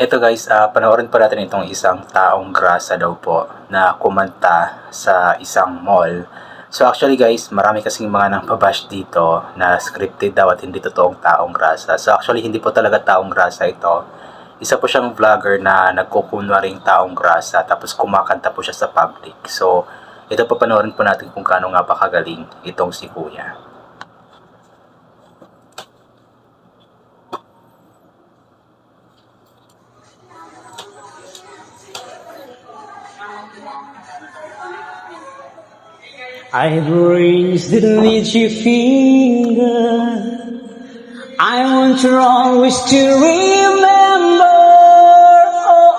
Ito guys, ah panoorin pa natin itong isang taong grasa daw po na kumanta sa isang mall. So actually guys, marami kasing mga nang babash dito na scripted daw at hindi totoong taong grasa. So actually hindi po talaga taong grasa ito. Isa po siyang vlogger na nagkukunwaring taong grasa tapos kumakanta po siya sa public. So ito pa panoorin po natin kung gaano nga ba kagaling itong si Kuya. I've raised the little finger. I want you always to remember.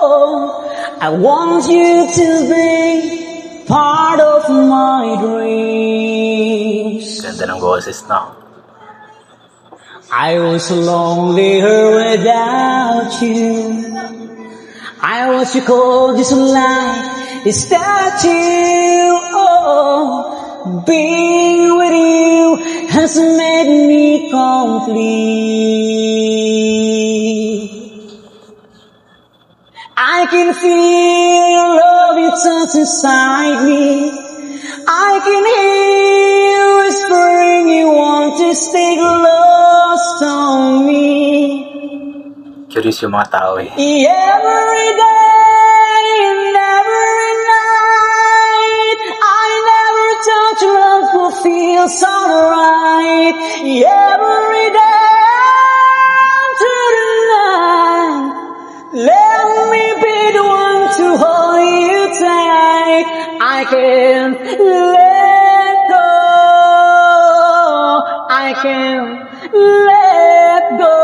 Oh, I want you to be part of my dreams. Ganda ng boses no? I was lonely without you. I was you cold just like a statue. Oh, being with you has made me complete. I can feel your love, it touch inside me. I can hear you whispering you want to stay lost on me. Curious yung mga tao eh. Every day I can't let go. I can't let go.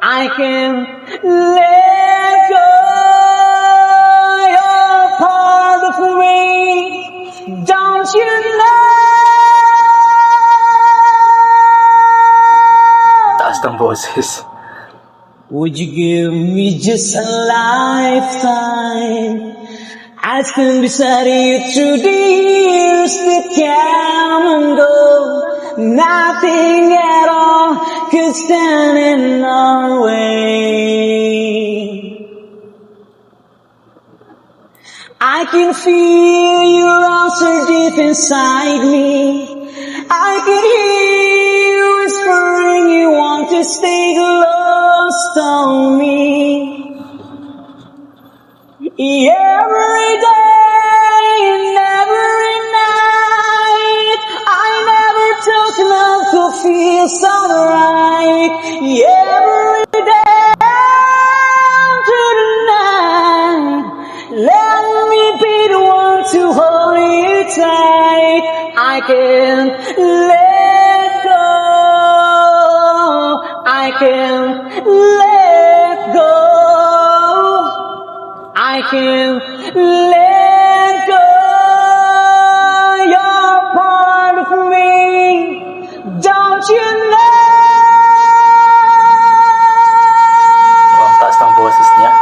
I can let go. You're part of me. Don't you know? Taas ng boses. Would you give me just a lifetime? I stand beside you through the years that come and go. Nothing at all could stand in our way. I can feel your answer deep inside me. I can hear you whispering you want to stay lost on me. Every day and every night, I never took love to feel so right. Every day to the night, let me be the one to hold you tight. I can't let go. I can't I can't let go. You're part of me. Don't you know? Ang taas ng boses niya.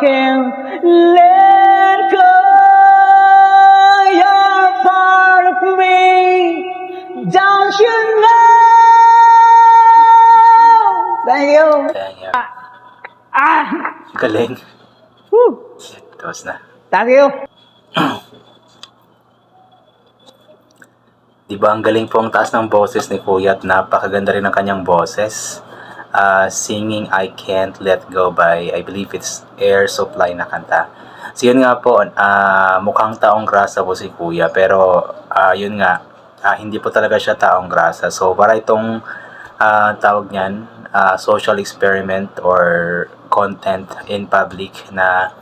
Can't let go. You're part of me. Don't you know? Thank you. Nga. Ah, Galing. whew. Tapos na. Thank you. Di ba ang galing po ang taas ng boses ni Kuya at napakaganda rin ng kanyang boses. Ah, singing I Can't Let Go by, I believe it's Air Supply na kanta. So yun nga po, ah, mukhang taong grasa po si Kuya pero ah, yun nga, ah, hindi po talaga siya taong grasa. So para itong ah, tawag niyan, ah, social experiment or content in public na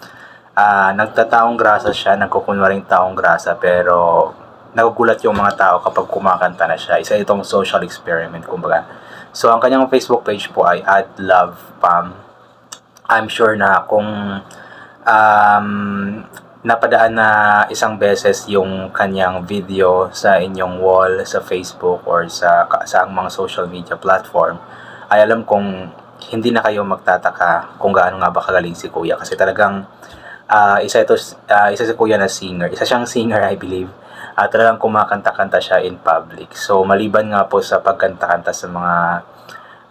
ah, nagtataong grasa siya, nagkukunwaring taong grasa pero nagugulat yung mga tao kapag kumakanta na siya. Isa itong social experiment, kumbaga. So, ang kanyang Facebook page po ay Add Love Pam. I'm sure na kung um, napadaan na isang beses yung kanyang video sa inyong wall sa Facebook or sa sa mga social media platform ay alam kong hindi na kayo magtataka kung gaano nga ba kagaling si Kuya kasi talagang ah, isa ito ah, isa si Kuya na singer isa siyang singer I believe at talagang kumakanta-kanta siya in public so maliban nga po sa pagkanta-kanta sa mga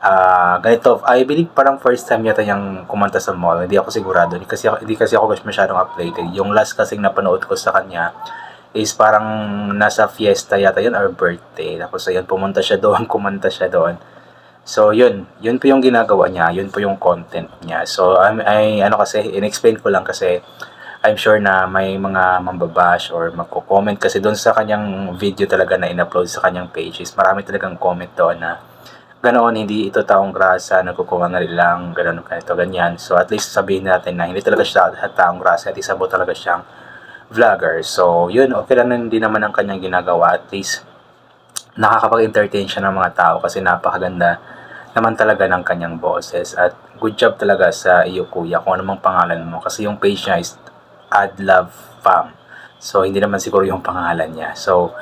Ah, ganito, I believe parang first time yata yung kumanta sa mall. Hindi ako sigurado. Kasi hindi kasi ako masyadong updated. Yung last kasing napanood ko sa kanya is parang nasa fiesta yata yun or birthday. Tapos ayun, pumunta siya doon, kumanta siya doon. So yun, yun po yung ginagawa niya, yun po yung content niya. So I'm, I, ano kasi, in-explain ko lang kasi I'm sure na may mga mambabash or magko-comment kasi doon sa kanyang video talaga na in-upload sa kanyang pages. Marami talagang comment doon na ganoon, hindi ito taong grasa, nagkukuha lang, ganoon, ganito, ganyan. So, at least sabihin natin na hindi talaga siya taong grasa, at isa po talaga siyang vlogger. So, yun, okay lang din naman ang kanyang ginagawa. At least, nakakapag-entertain siya ng mga tao kasi napakaganda naman talaga ng kanyang boses. At good job talaga sa iyo, kuya, kung anumang pangalan mo. Kasi yung page niya is Add Love Fam. So, hindi naman siguro yung pangalan niya. So,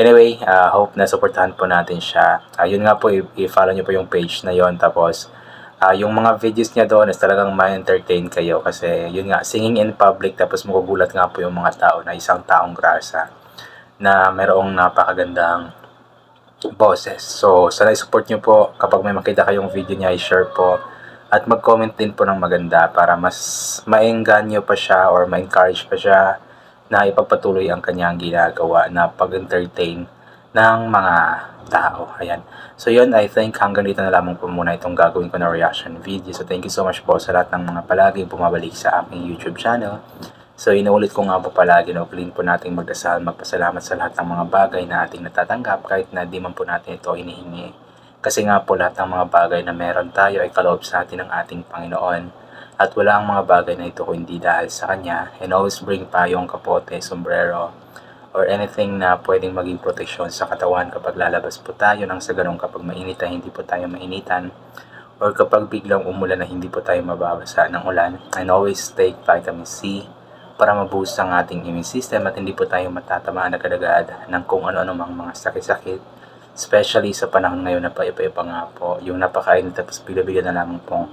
Anyway, uh, hope na supportahan po natin siya. Uh, yun nga po, i-follow niyo po yung page na yon Tapos, uh, yung mga videos niya doon is talagang ma-entertain kayo. Kasi, yun nga, singing in public. Tapos, magugulat nga po yung mga tao na isang taong grasa na merong napakagandang boses. So, sana i-support niyo po. Kapag may makita kayong video niya, i-share po. At mag-comment din po ng maganda para mas maengganyo pa siya or ma-encourage pa siya na ipagpatuloy ang kanyang ginagawa na pag-entertain ng mga tao. Ayan. So yun, I think hanggang dito na lamang po muna itong gagawin ko na reaction video. So thank you so much po sa lahat ng mga palaging bumabalik sa aking YouTube channel. So inuulit ko nga po palagi na ukulin po nating magdasal, magpasalamat sa lahat ng mga bagay na ating natatanggap kahit na di man po natin ito inihingi. Kasi nga po lahat ng mga bagay na meron tayo ay kaloob sa atin ng ating Panginoon. At wala ang mga bagay na ito kundi dahil sa Kanya. And always bring payong, kapote, sombrero, or anything na pwedeng maging proteksyon sa katawan kapag lalabas po tayo nang sa ganun kapag mainit ay hindi po tayo mainitan or kapag biglang umulan na hindi po tayo mababasa ng ulan. And always take vitamin C para maboost ang ating immune system at hindi po tayo matatamaan agad-agad ng kung ano-ano mang mga sakit-sakit. Especially sa panahon ngayon na paipa-ipa nga po, yung napakainit tapos bigla-bigla na lamang pong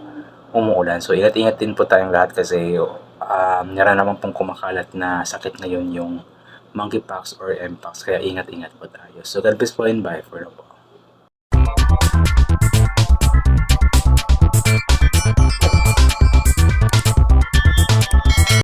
umuulan. So, ingat-ingat din po tayong lahat kasi um, naman pong kumakalat na sakit ngayon yung monkeypox or mpox. Kaya ingat-ingat po tayo. So, God bless po and bye for now po.